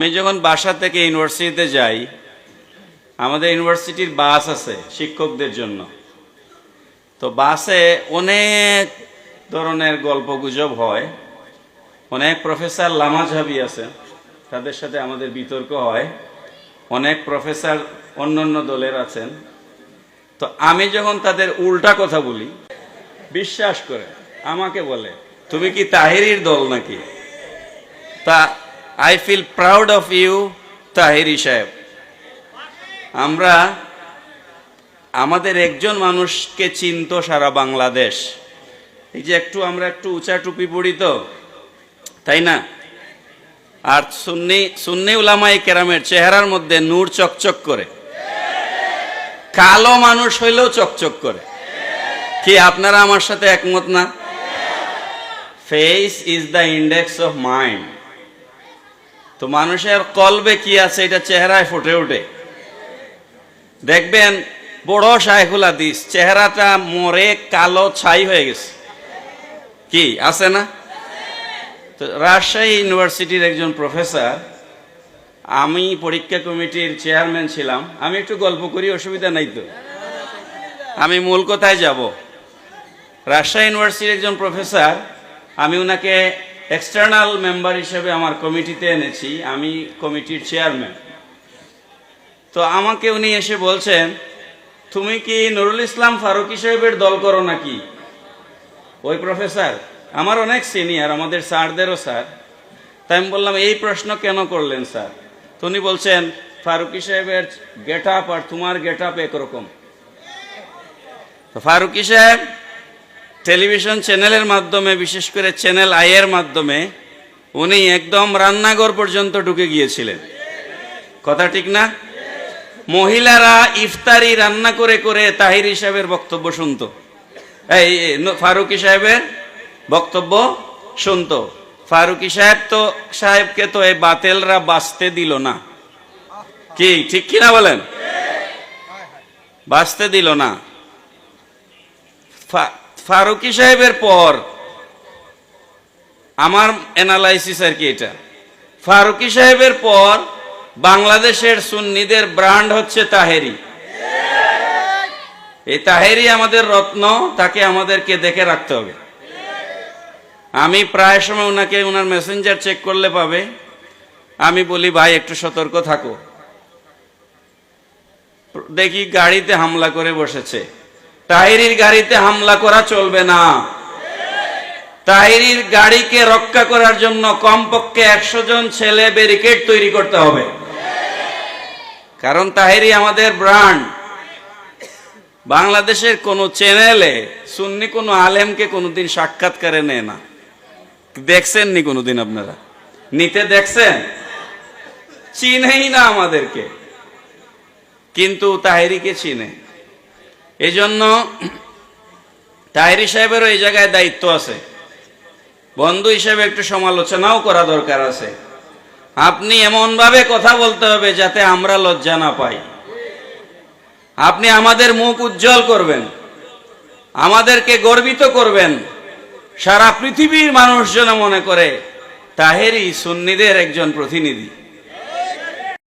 আমি যখন বাসা থেকে ইউনিভার্সিটিতে যাই, আমাদের ইউনিভার্সিটির বাস আছে শিক্ষকদের জন্য। তো বাসে অনেক ধরনের গল্প গুজব হয়, অনেক প্রফেসর লামাঝাবি আছে, তাদের সাথে আমাদের বিতর্ক হয়, অনেক প্রফেসর অন্য অন্য দলের আছেন। তো আমি যখন তাদের উল্টা কথা বলি, বিশ্বাস করে, আমাকে বলে, তুমি কি তাহিরির দল নাকি? তা I feel proud of you Tahiri সাহেব. আমরা আমাদের একজন মানুষকে চিনত সারা বাংলাদেশ। এই যে একটু আমরা একটু উঁচা টুপি পড়ি তো, তাই না? আর সুন্নি সুন্নি উলামাই কেরামের চেহারার মধ্যে নূর চকচক করে। কালো মানুষ হইলেও চকচক করে। কি আপনারা আমার সাথে একমত না? Face is the index of mind তো মানুষের কলবে কি আছে, এটা চেহারায় ফুটে ওঠে দেখবেন, বড় শাইখুল হাদিস, চেহারাটা মরে কালো ছাই হয়ে গেছে। কি, আছে না? তো রাজশাহী ইউনিভার্সিটির একজন প্রফেসর, আমি পরীক্ষা কমিটির চেয়ারম্যান ছিলাম, আমি একটু গল্প করি, অসুবিধা নাই তো। আমি মূল কথায় যাব। রাজশাহী ইউনিভার্সিটির একজন প্রফেসর, আমি ওনাকে এক্সটার্নাল মেম্বার হিসেবে আমার কমিটিতে এনেছি, আমি কমিটির চেয়ারম্যান তো আমাকে উনি এসে বলছেন, তুমি কি নুরুল ইসলাম ফারুকি সাহেবের দল করো নাকি? ওই প্রফেসর, আমার অনেক সিনিয়র আমাদের স্যারদেরও স্যার। তাই আমি বললাম, এই প্রশ্ন কেন করলেন স্যার? তো উনি বলছেন, ফারুকি সাহেবের গেট আপ আর তোমার গেট আপ একরকম। তো ফারুকি সাহেব টেলিভিশন চ্যানেলের মাধ্যমে, বিশেষ করে চ্যানেল আইয়ের মাধ্যমে, উনি একদম রান্নাঘর পর্যন্ত ঢুকে গিয়েছিলেন। কথা ঠিক না? মহিলারা ইফতারি রান্না করে করে তাহির সাহেবের বক্তব্য শুনতো। এই ফারুকি সাহেবের বক্তব্য শুনতো। ফারুকি সাহেব তো, সাহেবকে তো এই বাতেলরা বাঁচতে দিল না। কি, ঠিক কিনা বলেন? বাঁচতে দিল না। ফারুকি সাহেবের পর আমার অ্যানালাইসিস আর কি এটা। ফারুকি সাহেবের পর বাংলাদেশের সুন্নিদের ব্র্যান্ড হচ্ছে তাহেরি। এই তাহেরি আমাদের রত্ন, তাকে আমাদেরকে দেখে রাখতে হবে। আমি প্রায় সময় ওনাকে, ওনার মেসেঞ্জার চেক করলে পাবে। আমি বলি, ভাই, একটু সতর্ক থাকো। দেখি, গাড়িতে হামলা করে বসেছে। তাহিরির গাড়িতে হামলা করা চলবে না। তাহিরির গাড়িকে রক্ষা করার জন্য কমপক্ষে একশো জন ছেলে ব্যারিকেড তৈরি করতে হবে। কারণ তাহিরি আমাদের ব্রান্ড বাংলাদেশের কোন চ্যানেলে সুন্নি কোনো আলেমকে কোনোদিন সাক্ষাৎকারে নেয় না। দেখছেন নি কোনোদিন আপনারা? নিতে দেখছেন? চিনেই না আমাদেরকে। কিন্তু তাহেরিকে চিনে। এই জন্য তাহেরি সাহেবেরও এই জায়গায় দায়িত্ব আছে। বন্ধু হিসেবে একটু সমালোচনাও করা দরকার আছে। আপনি এমনভাবে কথা বলতে হবে যাতে আমরা লজ্জা না পাই। আপনি আমাদের মুখ উজ্জ্বল করবেন। আমাদেরকে গর্বিত করবেন। সারা পৃথিবীর মানুষ যেন মনে করে, তাহেরি সুন্নিদের একজন প্রতিনিধি।